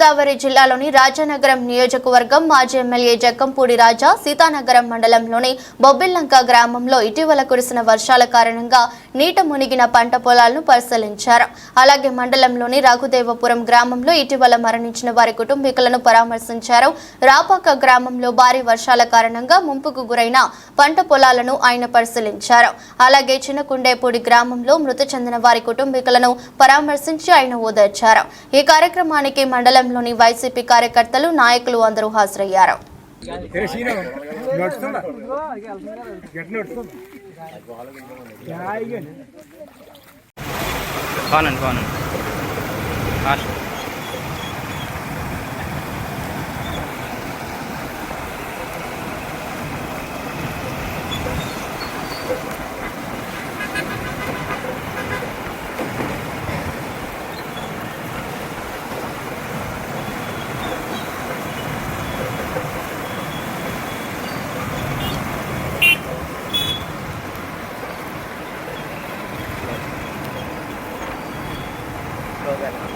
గోదావరి జిల్లాలోని రాజానగరం నియోజకవర్గం మాజీ ఎమ్మెల్యే జక్కంపూడి రాజా సీతానగరం మండలంలోని బొబ్బిల్లంక గ్రామంలో ఇటీవల కురిసిన వర్షాల కారణంగా నీట మునిగిన పంట పొలాలను పరిశీలించారు. అలాగే మండలంలోని రఘుదేవపురం గ్రామంలో ఇటీవల మరణించిన వారి కుటుంబీకులను పరామర్శించారు. రాపాక గ్రామంలో భారీ వర్షాల కారణంగా ముంపుకు గురైన పంట పొలాలను ఆయన పరిశీలించారు. అలాగే చిన్నకుండేపూడి గ్రామంలో మృతి చెందిన వారి కుటుంబీకులను పరామర్శించి ఆయన ఓదార్చారు. ఈ కార్యక్రమానికి మండలం మండలంలోని వైసీపీ కార్యకర్తలు నాయకులు అందరూ హాజరయ్యారు. ఏ సీను? যাবে না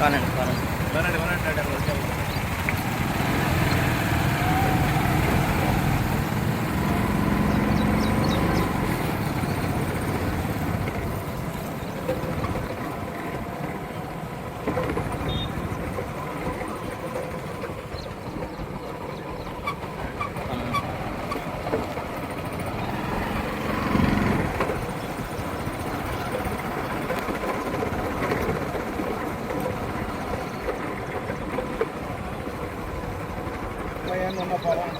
కానండి కానండి లాస్ట్ ఉన్న పొలం.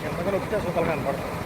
కిందకి వస్తే సుఖాలు కనపడతాయి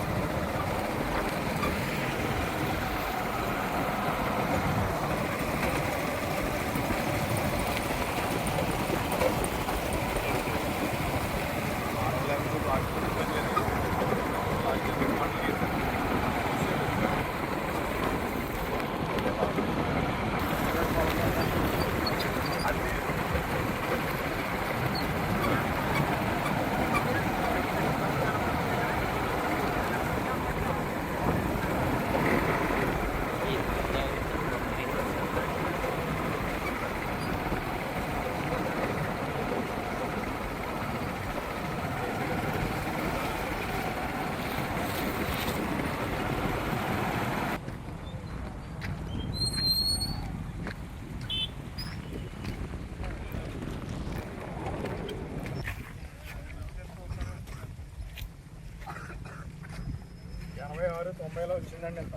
ఆరు తొంభైలో వచ్చిందండి ఇంత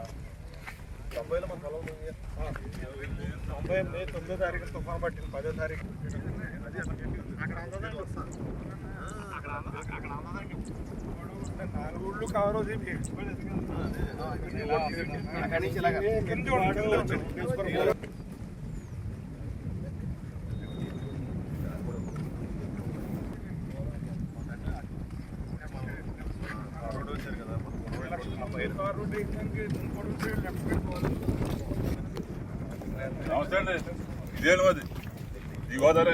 తొంభై మే తొమ్మిదో తారీఖు తుఫాన్ పట్టింది పదో తారీఖు. నాలుగు ఊళ్ళు కవర్ అవుతాయి మీకు. కింద నమస్తే అండి. ఇదేను అది ఈ గోదావరి.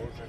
Entonces,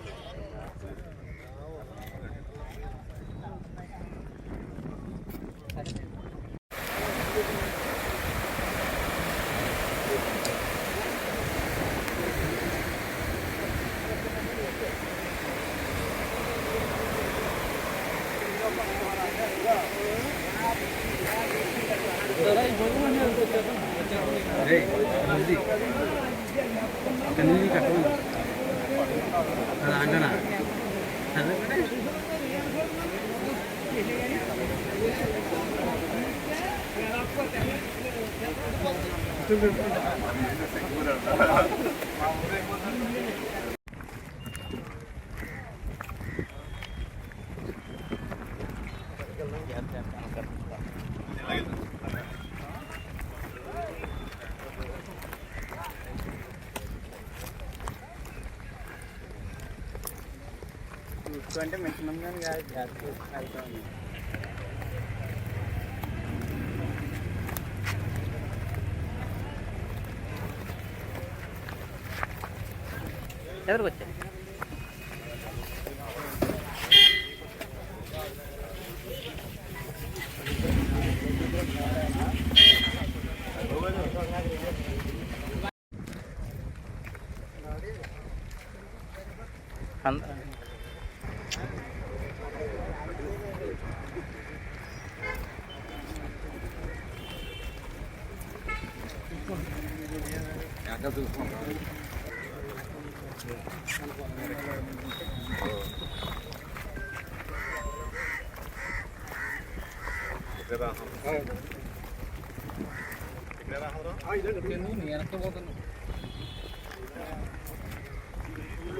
అంటే మినిమం గా గ్యాస్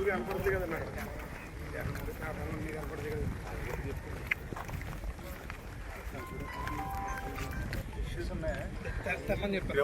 కనపడుతుంది కదా మీకు కనపడుతుంది కదా ఇష్యూస్ ఉన్నాయా చెప్పారు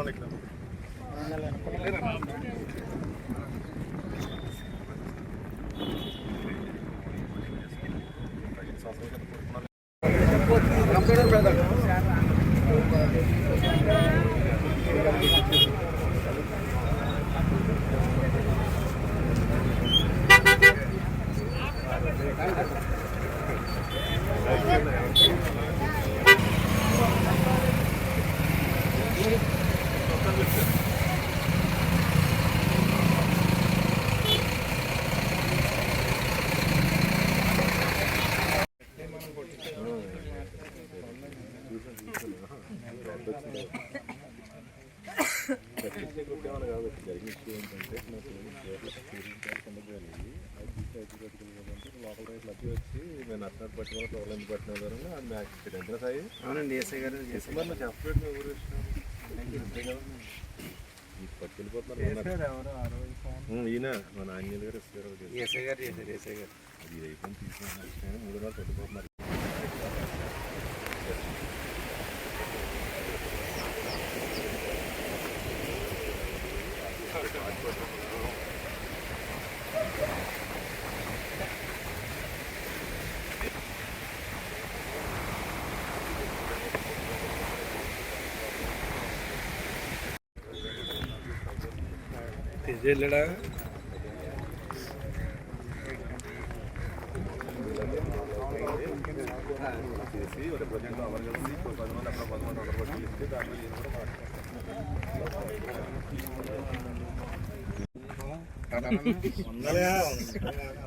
అవునండి ఏసై గారు ఈయన మన ఆంజనేయులు గారు ఇస్తారు ఏసై గారు చేశారు గారు. ఇది అయిపోయింది తీసుకుని మూడు రోజులు పెట్టుకుంటున్నారు జైలడా చేసి ఒక ప్రజెంట్ అవర్ కలిసి పది మంది అక్కడ పది మంది ఇస్తే దాంట్లో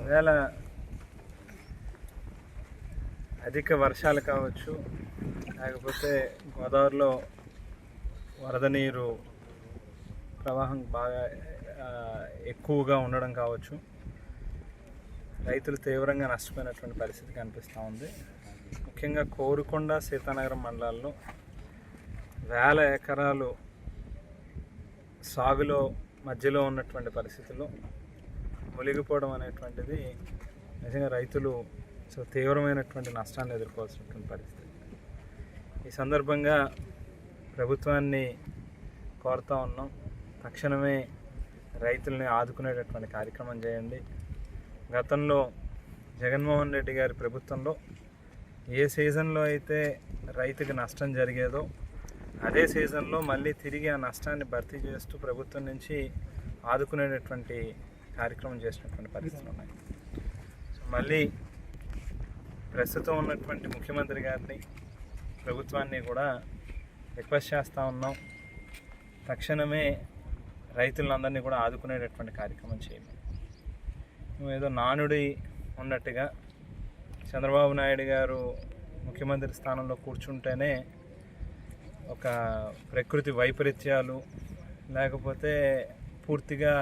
కూడా అధిక వర్షాలు కావచ్చు లేకపోతే గోదావరిలో వరద నీరు ప్రవాహం బాగా ఎక్కువగా ఉండడం కావచ్చు. రైతులు తీవ్రంగా నష్టపోయినటువంటి పరిస్థితి కనిపిస్తూ ఉంది. ముఖ్యంగా కోరుకొండ సీతానగరం మండలాల్లో వేల ఎకరాలు సాగులో మధ్యలో ఉన్నటువంటి పరిస్థితుల్లో మునిగిపోవడం అనేటువంటిది నిజంగా రైతులు చాలా తీవ్రమైనటువంటి నష్టాన్ని ఎదుర్కోవాల్సినటువంటి పరిస్థితి. ఈ సందర్భంగా ప్రభుత్వాన్ని కోరుతా ఉన్నాం. తక్షణమే రైతుల్ని ఆదుకునేటటువంటి కార్యక్రమం చేయండి. గతంలో జగన్మోహన్ రెడ్డి గారి ప్రభుత్వంలో ఏ సీజన్లో అయితే రైతుకి నష్టం జరిగేదో అదే సీజన్లో మళ్ళీ తిరిగి ఆ నష్టాన్ని భర్తీ చేస్తూ ప్రభుత్వం నుంచి ఆదుకునేటటువంటి కార్యక్రమం చేసినటువంటి పరిస్థితులు ఉన్నాయి. సో మళ్ళీ ప్రస్తుతం ఉన్నటువంటి ముఖ్యమంత్రి గారిని ప్రభుత్వాన్ని కూడా రిక్వెస్ట్ చేస్తూ ఉన్నాం. తక్షణమే రైతులందరినీ కూడా ఆదుకునేటటువంటి కార్యక్రమం చేయండి. నువ్వు ఏదో నానుడి ఉన్నట్టుగా చంద్రబాబు నాయుడు గారు ముఖ్యమంత్రి స్థానంలో కూర్చుంటేనే ఒక ప్రకృతి వైపరీత్యాలు లేకపోతే పూర్తిగా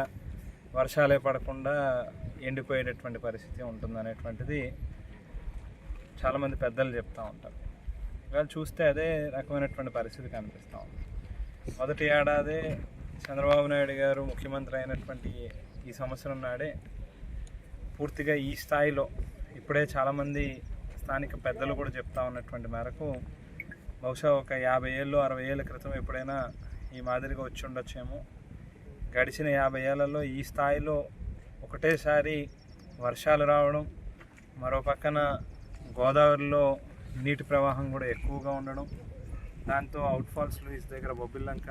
వర్షాలే పడకుండా ఎండిపోయేటటువంటి పరిస్థితి ఉంటుందనేటువంటిది చాలామంది పెద్దలు చెప్తూ ఉంటారు. వాళ్ళు చూస్తే అదే రకమైనటువంటి పరిస్థితి కనిపిస్తూ ఉంది. మొదటి ఏడాదే చంద్రబాబు నాయుడు గారు ముఖ్యమంత్రి అయినటువంటి ఈ సంవత్సరం నాడే పూర్తిగా ఈ స్థాయిలో ఇప్పుడే చాలామంది స్థానిక పెద్దలు కూడా చెప్తా ఉన్నటువంటి మేరకు బహుశా ఒక యాభై ఏళ్ళు అరవై ఏళ్ళ క్రితం ఎప్పుడైనా ఈ మాదిరిగా వచ్చి ఉండొచ్చేమో. గడిచిన యాభై ఏళ్ళలో ఈ స్థాయిలో ఒకటేసారి వర్షాలు రావడం మరో పక్కన గోదావరిలో నీటి ప్రవాహం కూడా ఎక్కువగా ఉండడం దాంతో అవుట్ఫాల్స్ లూయిస్ దగ్గర బొబ్బిల్లంక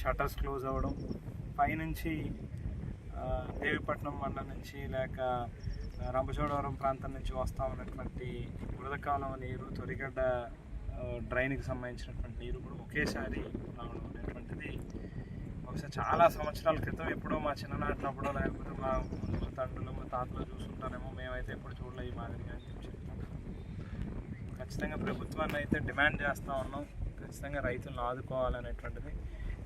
షటర్స్ క్లోజ్ అవ్వడం పైనుంచి దేవిపట్నం మండలం నుంచి లేక రంపచోడవరం ప్రాంతం నుంచి వస్తూ ఉన్నటువంటి బురదకాలం నీరు తొరిగడ్డ డ్రైన్కి సంబంధించినటువంటి నీరు కూడా ఒకేసారి రావడం అనేటువంటిది బహుశా చాలా సంవత్సరాల క్రితం ఎప్పుడో మా చిన్ననాటినప్పుడో లేకపోతే మా తండ్రులు మా తాతలు చూసుంటారేమో మేమైతే ఎప్పుడు చూడలే ఈ మాదిరిగా అని చెప్పి ఖచ్చితంగా ప్రభుత్వాన్ని అయితే డిమాండ్ చేస్తూ ఉన్నాం. ఖచ్చితంగా రైతులను ఆదుకోవాలనేటువంటిది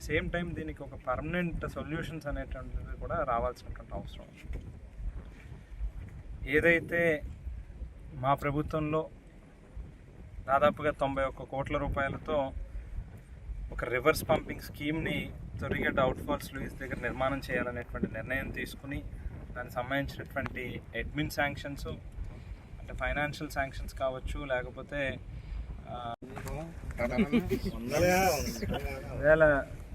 సేమ్ టైం దీనికి ఒక పర్మనెంట్ సొల్యూషన్స్ అనేటువంటిది కూడా రావాల్సినటువంటి అవసరం ఉంది. ఏదైతే మా ప్రభుత్వంలో దాదాపుగా తొంభై ఒక్క కోట్ల రూపాయలతో ఒక రివర్స్ పంపింగ్ స్కీమ్ని తొరిగడ్డ అవుట్ఫాల్స్ లూయిస్ దగ్గర నిర్మాణం చేయాలనేటువంటి నిర్ణయం తీసుకుని దానికి సంబంధించినటువంటి అడ్మిన్ శాంక్షన్స్ అంటే ఫైనాన్షియల్ శాంక్షన్స్ కావచ్చు లేకపోతే ఒకవేళ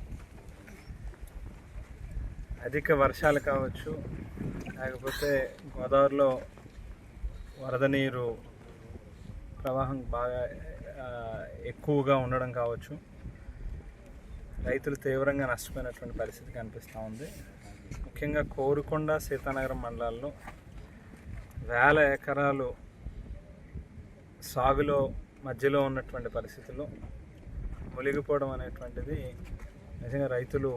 అధిక వర్షాలు కావచ్చు లేకపోతే గోదావరిలో వరద నీరు ప్రవాహం బాగా ఎక్కువగా ఉండడం కావచ్చు. రైతులు తీవ్రంగా నష్టపోయినటువంటి పరిస్థితి కనిపిస్తూ ఉంది. ముఖ్యంగా కోరుకొండ సీతానగరం మండలాల్లో వేల ఎకరాలు సాగులో మధ్యలో ఉన్నటువంటి పరిస్థితుల్లో మునిగిపోవడం అనేటువంటిది నిజంగా రైతులు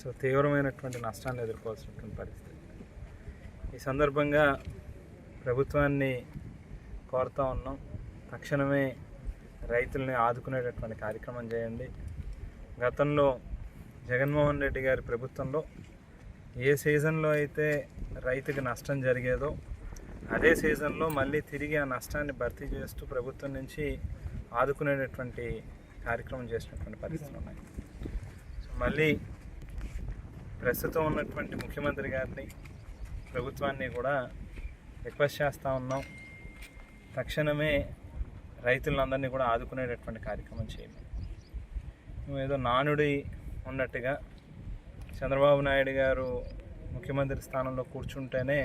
సో తీవ్రమైనటువంటి నష్టాన్ని ఎదుర్కోవాల్సినటువంటి పరిస్థితి. ఈ సందర్భంగా ప్రభుత్వాన్ని కోరుతా ఉన్నాం తక్షణమే రైతుల్ని ఆదుకునేటటువంటి కార్యక్రమం చేయండి. గతంలో జగన్మోహన్ రెడ్డి గారి ప్రభుత్వంలో ఏ సీజన్లో అయితే రైతుకి నష్టం జరిగేదో అదే సీజన్లో మళ్ళీ తిరిగి ఆ నష్టాన్ని భర్తీ చేస్తూ ప్రభుత్వం నుంచి ఆదుకునేటటువంటి కార్యక్రమం చేసినటువంటి పరిస్థితులు ఉన్నాయి. సో మళ్ళీ ప్రస్తుతం ఉన్నటువంటి ముఖ్యమంత్రి గారిని ప్రభుత్వాన్ని కూడా రిక్వెస్ట్ చేస్తూ ఉన్నాం. తక్షణమే రైతులందరినీ కూడా ఆదుకునేటటువంటి కార్యక్రమం చేయాలి నువ్వు ఏదో నానుడి ఉన్నట్టుగా చంద్రబాబు నాయుడు గారు ముఖ్యమంత్రి స్థానంలో కూర్చుంటేనే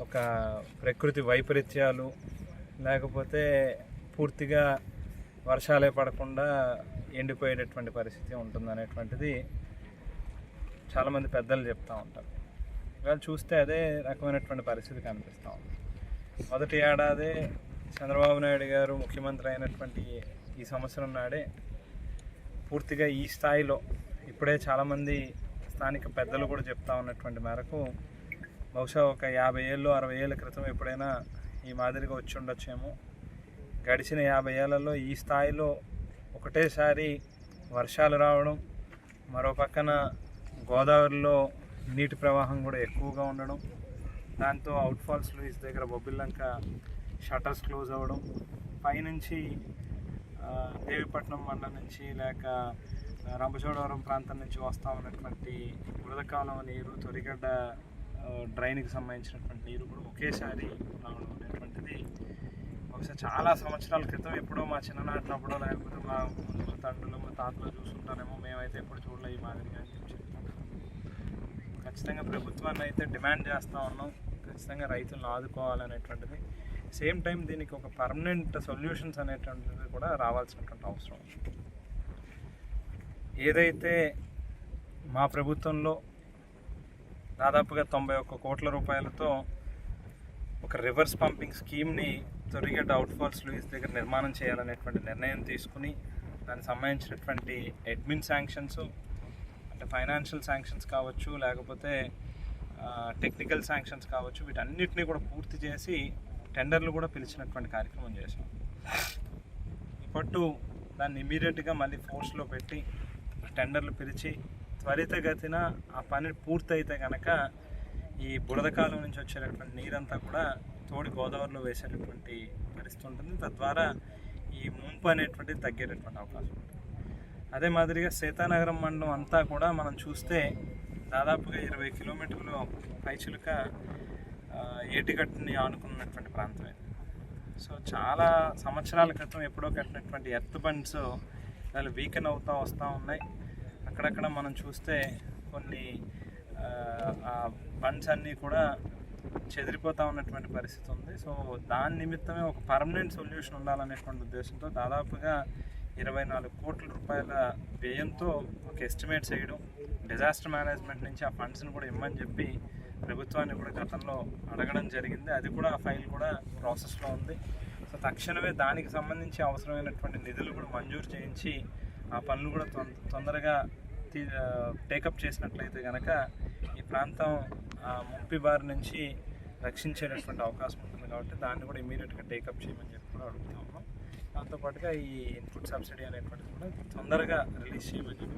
ఒక ప్రకృతి వైపరీత్యాలు లేకపోతే పూర్తిగా వర్షాలే పడకుండా ఎండిపోయేటటువంటి పరిస్థితి ఉంటుంది అనేటువంటిది చాలామంది పెద్దలు చెప్తూ ఉంటారు. ఇవాళ చూస్తే అదే రకమైనటువంటి పరిస్థితి కనిపిస్తూ ఉంది. మొదటి ఏడాదే చంద్రబాబు నాయుడు గారు ముఖ్యమంత్రి అయినటువంటి ఈ సంవత్సరం నాడే పూర్తిగా ఈ స్థాయిలో ఇప్పుడే చాలామంది స్థానిక పెద్దలు కూడా చెప్తా ఉన్నటువంటి మేరకు బహుశా ఒక యాభై ఏళ్ళు అరవై ఏళ్ళ క్రితం ఎప్పుడైనా ఈ మాదిరిగా వచ్చి ఉండొచ్చేమో. గడిచిన యాభై ఏళ్ళలో ఈ స్థాయిలో ఒకటేసారి వర్షాలు రావడం మరో పక్కన గోదావరిలో నీటి ప్రవాహం కూడా ఎక్కువగా ఉండడం దాంతో అవుట్ఫాల్స్ లూయిస్ దగ్గర బొబ్బిల్లంక షటర్స్ క్లోజ్ అవ్వడం పైనుంచి దేవిపట్నం మండలం నుంచి లేక రంపచోడవరం ప్రాంతం నుంచి వస్తా ఉన్నటువంటి బురదకాలం నీరు తొరిగడ్డ డ్రైన్కి సంబంధించినటువంటి నీరు కూడా ఒకేసారి రావడం అనేటువంటిది బహుశా చాలా సంవత్సరాల క్రితం ఎప్పుడో మా చిన్ననాటినప్పుడో లేకపోతే మా మా తండ్రులు మా తాతలు చూసుంటారేమో మేమైతే ఎప్పుడు చూడలే ఈ మాదిరిగా అని చెప్పి ఖచ్చితంగా ప్రభుత్వాన్ని అయితే డిమాండ్ చేస్తూ ఉన్నాం. ఖచ్చితంగా రైతులను ఆదుకోవాలనేటువంటిది. సేమ్ టైం దీనికి ఒక పర్మనెంట్ సొల్యూషన్స్ అనేటువంటిది కూడా రావాల్సినటువంటి అవసరం. ఏదైతే మా ప్రభుత్వంలో దాదాపుగా తొంభై ఒక్క కోట్ల రూపాయలతో ఒక రివర్స్ పంపింగ్ స్కీమ్ని తొరిగడ్డ అవుట్ఫాల్స్ లూయిస్ దగ్గర నిర్మాణం చేయాలనేటువంటి నిర్ణయం తీసుకుని దానికి సంబంధించినటువంటి అడ్మిన్ శాంక్షన్స్ అంటే ఫైనాన్షియల్ శాంక్షన్స్ కావచ్చు లేకపోతే టెక్నికల్ శాంక్షన్స్ కావచ్చు వీటన్నిటిని కూడా పూర్తి చేసి టెండర్లు కూడా పిలిచినటువంటి కార్యక్రమం చేశాం. ఇప్పట్టు దాన్ని ఇమీడియట్గా మళ్ళీ ఫోర్స్లో పెట్టి టెండర్లు పిలిచి త్వరితగతిన ఆ పని పూర్తయితే కనుక ఈ బురదకాలం నుంచి వచ్చేటటువంటి నీరంతా కూడా తోడి గోదావరిలో వేసేటటువంటి పరిస్థితి ఉంటుంది. తద్వారా ఈ ముంపు అనేటువంటిది తగ్గేటటువంటి అవకాశం ఉంటుంది. అదే మాదిరిగా సీతానగరం మండలం అంతా కూడా మనం చూస్తే దాదాపుగా ఇరవై కిలోమీటర్లు పైచిలుక ఏటిగట్టుని ఆనుకున్నటువంటి ప్రాంతం ఇది. సో చాలా సంవత్సరాల క్రితం ఎప్పుడో కట్టినటువంటి ఎర్త్ బండ్స్ వాళ్ళు వీకెన్ అవుతూ వస్తూ ఉన్నాయి. అక్కడక్కడ మనం చూస్తే కొన్ని ఆ, బండ్స్ అన్నీ కూడా చెదిరిపోతూ ఉన్నటువంటి పరిస్థితి ఉంది. సో దాని నిమిత్తమే ఒక పర్మనెంట్ సొల్యూషన్ ఉండాలనేటువంటి ఉద్దేశంతో దాదాపుగా ఇరవై నాలుగు కోట్ల రూపాయల వ్యయంతో ఒక ఎస్టిమేట్ చేయడం డిజాస్టర్ మేనేజ్మెంట్ నుంచి ఆ ఫండ్స్ని కూడా ఇమ్మని చెప్పి ప్రభుత్వాన్ని కూడా గతంలో అడగడం జరిగింది. అది కూడా ఆ ఫైల్ కూడా ప్రాసెస్లో ఉంది. సో తక్షణమే దానికి సంబంధించి అవసరమైనటువంటి నిధులు కూడా మంజూరు చేయించి ఆ పనులు కూడా తొందరగా టేకప్ చేసినట్లయితే కనుక ఈ ప్రాంతం ఆ ముంపి బారి నుంచి రక్షించేటటువంటి అవకాశం ఉంటుంది కాబట్టి దాన్ని కూడా ఇమీడియట్గా టేకప్ చేయమని చెప్పి కూడా అడుగుతాం దాంతోపాటుగా ఈ ఇన్పుట్ సబ్సిడీ అనేటువంటిది కూడా తొందరగా రిలీజ్ చేయమని